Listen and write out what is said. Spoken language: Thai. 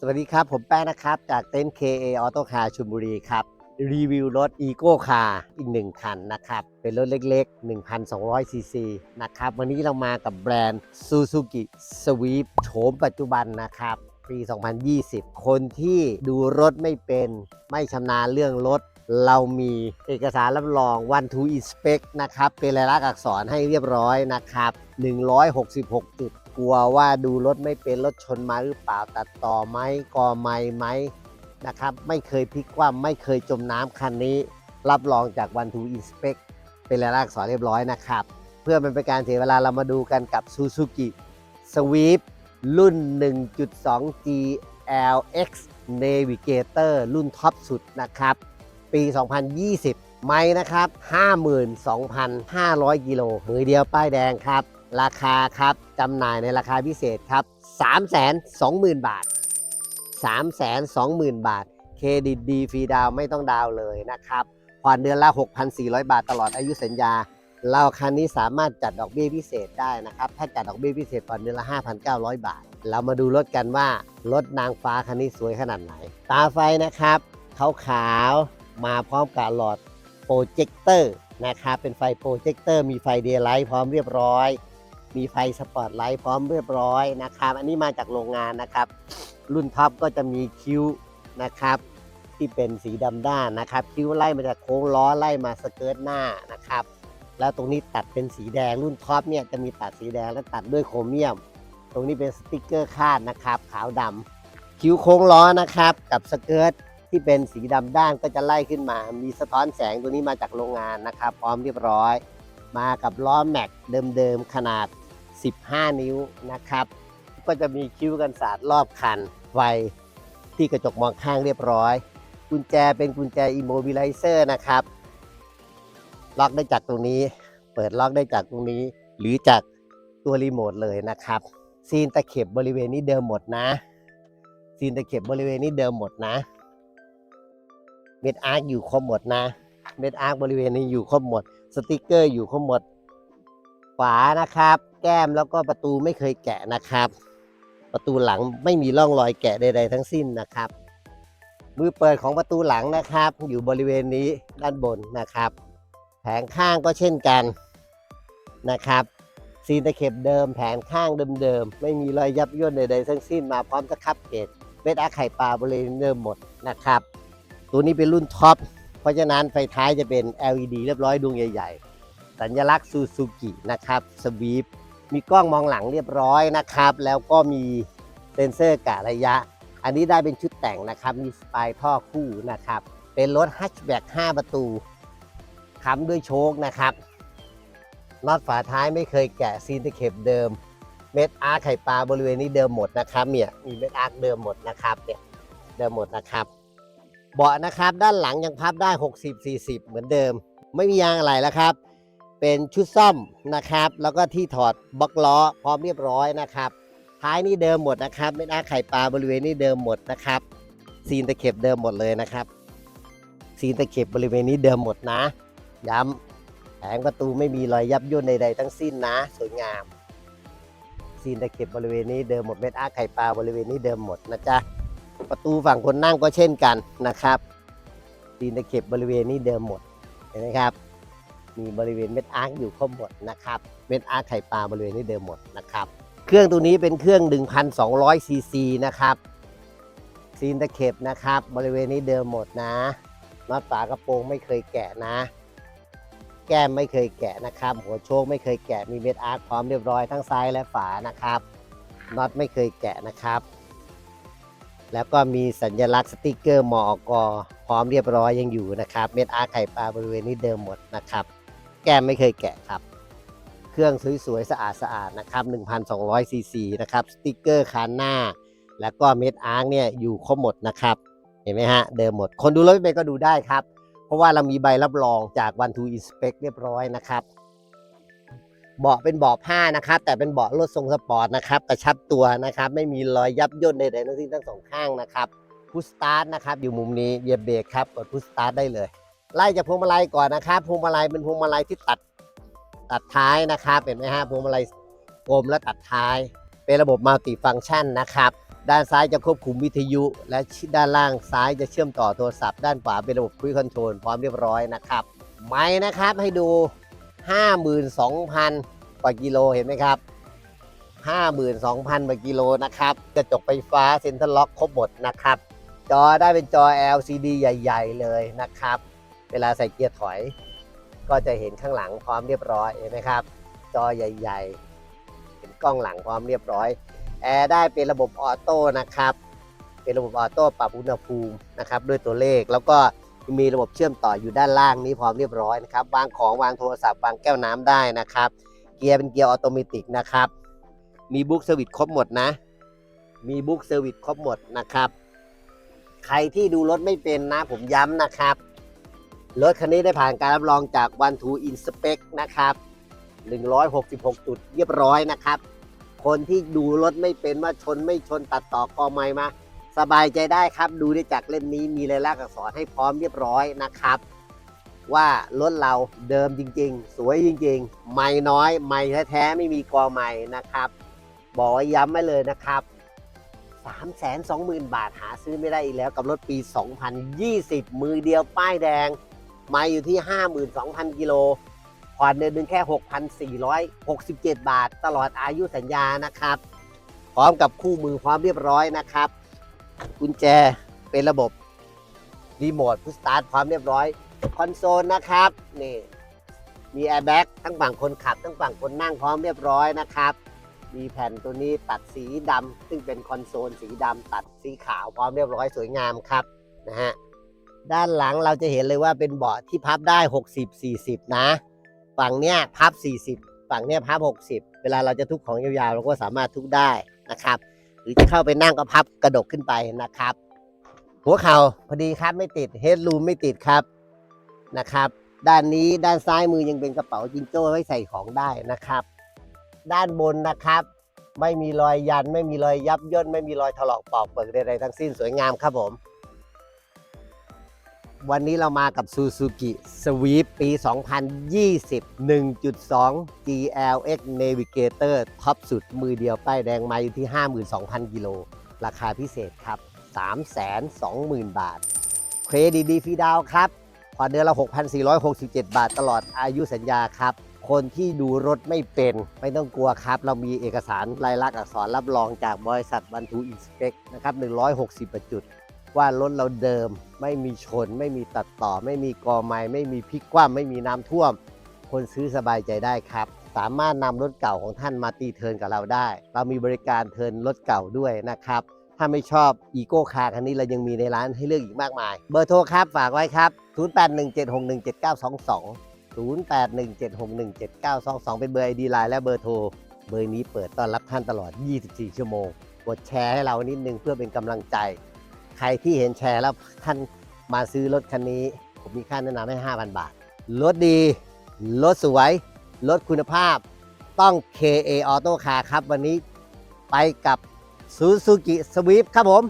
สวัสดีครับ ผมแป้งนะครับ จากเต็นท์ KA Auto Car ชุมบุรีครับ รีวิวรถ Eco Car อีกหนึ่งคันนะครับ เป็นรถเล็กๆ 1,200 ซีซีนะครับ วันนี้เรามากับแบรนด์ Suzuki Swift โฉมปัจจุบันนะครับปี 2020 คนที่ดูรถไม่เป็นไม่ชำนาญเรื่องรถ เรามีเอกสารรับรอง one to inspect นะครับ เป็นลายลักษณ์อักษรให้เรียบร้อยนะครับ 166 จุด กลัวว่าดูรถไม่เป็นรถชนมาหรือเปล่าตัดต่อไหมกอไหมไหมนะครับ ไม่เคยพลิกคว่ำไม่เคยจมน้ำคันนี้ รับรองจาก one to inspect เป็นลายลักษณ์อักษรเรียบร้อยนะครับ เพื่อมันเป็นการเสียเวลาเรามาดูกันกับ Suzuki Swift รุ่น 1.2 GLX Navigator รุ่นท็อปสุดนะครับ ปี 2020 ไม้นะครับ 52,500 กิโลมือเดียวป้ายแดงครับ ราคาครับจำหน่ายในราคาพิเศษครับ 320,000 บาท 320,000 บาท เครดิตดีฟรีดาวไม่ต้องดาวเลยนะครับผ่อนเดือนละ 6,400 บาทตลอดอายุสัญญา เราคันนี้สามารถจัดดอกเบี้ยพิเศษได้นะครับ ถ้าจัดดอกเบี้ยพิเศษผ่อนเดือนละ 5,900 บาท เรามาดูรถกันว่ารถนางฟ้าคันนี้สวยขนาดไหน ตาไฟนะครับขาวๆมาพร้อมกับหลอดโปรเจคเตอร์นะครับเป็นไฟโปรเจคเตอร์มีไฟเดย์ไลท์พร้อมเรียบร้อย มีไฟสปอตไลท์พร้อมเรียบร้อยนะครับ อันนี้มาจากโรงงานนะครับ รุ่นท็อปก็จะมีคิ้วนะครับ ที่เป็นสีดำด้านนะครับ คิ้วไล่มาจากโค้งล้อไล่มาสเกิร์ตหน้านะครับ แล้วตรงนี้ตัดเป็นสีแดงรุ่นท็อปเนี่ยจะมีตัดสีแดงและตัดด้วยโครเมียม ตรงนี้เป็นสติกเกอร์คาดนะครับ ขาวดำคิ้วโค้งล้อนะครับ กับสเกิร์ตที่เป็นสีดำด้านก็จะไล่ขึ้นมา มีสะท้อนแสงตัวนี้มาจากโรงงานนะครับ พร้อมเรียบร้อย มากับล้อแม็กเดิมๆขนาด 15 นิ้วนะครับ ก็จะมีคิ้วกันสาดรอบคัน ไฟที่กระจกมองข้างเรียบร้อย กุญแจเป็นกุญแจ immobilizer นะครับ ล็อกได้จากตรงนี้ เปิดล็อกได้จากตรงนี้ หรือจากตัวรีโมทเลยนะครับ ซีนตะเข็บบริเวณนี้เดิมหมดนะ ซีนตะเข็บบริเวณนี้เดิมหมดนะ เม็ดอาร์คอยู่ครบหมดนะ เม็ดอาร์คบริเวณนี้อยู่ครบหมด สติกเกอร์อยู่ครบหมด ฝานะครับ แก้มแล้วก็ประตูไม่เคยแกะนะครับ ประตูหลังไม่มีร่องรอยแกะใด ๆ ทั้งสิ้นนะครับ มือเปิดของประตูหลังนะครับ อยู่บริเวณนี้ด้านบนนะครับ แผงข้างก็เช่นกันนะครับซีนตะเข็บเดิมแผงข้างเดิมๆ ไม่มีรอยยับย่นใดๆทั้งสิ้นมาพร้อมสครับเกตเม็ดอาไข่ปลาบริเวณเดิมหมดนะครับ ตัวนี้เป็นรุ่นท็อป เพราะฉะนั้นไฟท้ายจะเป็น LED เรียบร้อยดวงใหญ่ ๆ สัญลักษณ์ซูซูกินะครับสวีปมีกล้องมองหลังเรียบร้อยนะครับ แล้วก็มีเซนเซอร์กะระยะ อันนี้ได้เป็นชุดแต่งนะครับ มีสปายท่อคู่นะครับ เป็นรถฮัชแบ็ก5ประตูค้ำด้วยโชคนะครับน็อตฝาท้ายไม่เคยแกะซีนตะเข็บเดิม เม็ดอาร์คไข่ปลาบริเวณนี้เดิมหมดนะครับเนี่ยมีเม็ดอาร์คเดิมหมดนะครับเนี่ยเดิมหมดนะครับเบาะนะครับด้านหลังยังพับได้ 60 40 เหมือนเดิม ไม่มียางอะไรแล้วครับ เป็นชุดซ่อมนะครับ แล้วก็ที่ถอดบล็อกล้อพร้อมเรียบร้อยนะครับ ท้ายนี่เดิมหมดนะครับเม็ดอาไข่ปลาบริเวณนี้เดิมหมดนะครับซีนตะเข็บเดิมหมดเลยนะครับซีนตะเข็บบริเวณนี้เดิมหมดนะ ย้ำแผงประตูไม่มีรอยยับย่นใดๆทั้งสิ้นนะ สวยงามซีนตะเข็บบริเวณนี้เดิมหมดเม็ดอาไข่ปลาบริเวณนี้เดิมหมดนะจ๊ะประตูฝั่งคนนั่งก็เช่นกันนะครับซีนตะเข็บบริเวณนี้เดิมหมดเห็นไหมครับ มีบริเวณเม็ดอาร์คอยู่ครบหมดนะครับ เม็ดอาร์คไข่ปลาบริเวณนี้เดิมหมดนะครับ เครื่องตัวนี้เป็นเครื่อง 1,200ซีซีนะครับซีนตะเข็บนะครับ บริเวณนี้เดิมหมดนะน็อตฝากระโปรงไม่เคยแกะนะ แก้มไม่เคยแกะนะครับ หัวโชคไม่เคยแกะมีเม็ดอาร์คพร้อมเรียบร้อยทั้งซ้ายและฝานะครับน็อตไม่เคยแกะนะครับ แล้วก็มีสัญลักษณ์สติกเกอร์มอกพร้อมเรียบร้อยยังอยู่นะครับ เม็ดอาร์ไข่ปลาบริเวณนี้เดิมหมดนะครับ แก้มไม่เคยแกะครับ เครื่องสวยๆ สะอาดๆนะครับ 1,200 ซีซีนะครับ สติกเกอร์คานหน้า แล้วก็เม็ดอาร์คเนี่ยอยู่ครบหมดนะครับ เห็นไหมฮะ เดิมหมด คนดูรถไม่เป็นก็ดูได้ครับ เพราะว่าเรามีใบรับรองจาก One to Inspect เรียบร้อยนะครับ เบาะเป็นเบาะผ้านะครับ แต่เป็นเบาะรถทรงสปอร์ตนะครับ กระชับตัวนะครับ ไม่มีรอยยับย่นใดๆทั้งสิ้นทั้งสองข้างนะครับพุชสตาร์ทนะครับ อยู่มุมนี้เหยียบเบรกครับ กดพุชสตาร์ทได้เลย ไล่จากพวงมาลัยก่อนนะครับพวงมาลัยเป็นพวงมาลัยที่ตัดตัดท้ายนะครับเห็นไหมฮะพวงมาลัยกลมและตัดท้าย เป็นระบบมัลติฟังก์ชันนะครับ ด้านซ้ายจะควบคุมวิทยุ และด้านล่างซ้ายจะเชื่อมต่อโทรศัพท์ด้านขวาเป็นระบบคุยคอนโทรลพร้อมเรียบร้อยนะครับไม้นะครับให้ดู 52,000กว่ากิโลเห็นไหมครับ52,000กว่ากิโลนะครับกระจกไฟฟ้าเซ็นทรัลล็อกครบหมดนะครับ จอได้เป็นจอ LCD ใหญ่ ๆ เลยนะครับ เวลาใส่เกียร์ถอย ก็จะเห็นข้างหลังพร้อมเรียบร้อยเห็นไหมครับ จอใหญ่ๆ เห็นกล้องหลังพร้อมเรียบร้อยแอร์ได้เป็นระบบออโต้นะครับ เป็นระบบออโต้ปรับอุณหภูมินะครับด้วยตัวเลขแล้วก็มีระบบเชื่อมต่ออยู่ด้านล่างนี้พร้อมเรียบร้อยนะครับวางของวางโทรศัพท์วางแก้วน้ำได้นะครับ เกียร์เป็นเกียร์ออโตเมติกนะครับ มีบุ๊กเซอร์วิสครบหมดนะ มีบุ๊กเซอร์วิสครบหมดนะครับ ใครที่ดูรถไม่เป็นนะผมย้ำนะครับ รถคันนี้ได้ผ่านการรับรองจาก One to Inspect นะครับ 166 จุดเรียบร้อยนะครับ คนที่ดูรถไม่เป็นว่าชนไม่ชนตัดต่อกอไม่มา สบายใจได้ครับ ดูได้จากเล่มนี้มีลายลักษณ์อักษรให้พร้อมเรียบร้อยนะครับ ว่ารถเราเดิมจริง ๆ สวยจริง ๆ ไม่น้อย ไม่แท้ๆไม่มีกอไม่นะครับ บอกย้ำไว้เลยนะครับ 320,000 บาทหาซื้อไม่ได้อีกแล้วกับรถปี 2020 มือเดียวป้ายแดง มาอยู่ที่ 52,000 กิโลผ่อนเดือนหนึ่งแค่ 6,467 บาท ตลอดอายุสัญญานะครับ พร้อมกับคู่มือพร้อมเรียบร้อยนะครับ กุญแจเป็นระบบรีโมทพุชสตาร์ทพร้อมเรียบร้อย คอนโซลนะครับนี่มีแอร์แบ็กทั้งฝั่งคนขับ ทั้งฝั่งคนนั่งพร้อมเรียบร้อยนะครับ มีแผ่นตัวนี้ตัดสีดำซึ่งเป็นคอนโซลสีดำตัดสีขาวพร้อมเรียบร้อยสวยงามครับนะฮะ ด้านหลังเราจะเห็นเลยว่าเป็นเบาะที่พับได้ 60 40 นะ ฝั่งเนี้ยพับ 40 ฝั่งเนี้ยพับ 60 เวลาเราจะทุกของยาวๆ เราก็สามารถทุกได้นะครับ หรือจะเข้าไปนั่งก็พับกระดกขึ้นไปนะครับ หัวเข่าพอดีครับไม่ติดเฮดรูมไม่ติดครับนะครับ ด้านนี้ด้านซ้ายมือยังเป็นกระเป๋าจิงโจ้ไว้ใส่ของได้นะครับ ด้านบนนะครับ ไม่มีรอยยันไม่มีรอยยับย่นไม่มีรอยถลอกปอกเปิกใดๆทั้งสิ้นสวยงามครับผม วันนี้เรามากับ Suzuki Swift ปี 2020 1.2 GLX Navigator ท็อปสุดมือเดียวป้ายแดงมาอยู่ที่ 52,000 กิโล ราคาพิเศษครับ 320,000 บาท เครดิตดีฟรีดาวครับผ่อนเดือนละ 6,467 บาทตลอดอายุสัญญาครับ คนที่ดูรถไม่เป็นไม่ต้องกลัวครับ เรามีเอกสารลายลักษณ์อักษรรับรองจากบริษัทวันทูอินสเปกนะครับ 160 ประจุด ว่ารถเราเดิม ไม่มีชน ไม่มีตัดต่อ ไม่มีกอไม้ไม่มีพลิกคว่ำไม่มีน้ำท่วม คนซื้อสบายใจได้ครับ สามารถนำรถเก่าของท่านมาตีเทินกับเราได้ เรามีบริการเทินรถเก่าด้วยนะครับ ถ้าไม่ชอบอีโก้คาร์คันนี้เรายังมีในร้านให้เลือกอีกมากมาย เบอร์โทรครับฝากไว้ครับ 0817617922 0817617922 เป็นเบอร์ไอดีไลน์และเบอร์โทร เบอร์นี้เปิดต้อนรับท่านตลอด 24 ชั่วโมง กดแชร์ให้เรานิดนึงเพื่อเป็นกำลังใจ ใครที่เห็นแชร์แล้วท่านมาซื้อรถคันนี้ ผมมีค่าแนะนำให้ 5,000 บาท รถดี รถสวย รถคุณภาพ ต้อง KA Auto Car ครับ วันนี้ไปกับ Suzuki Swift ครับผม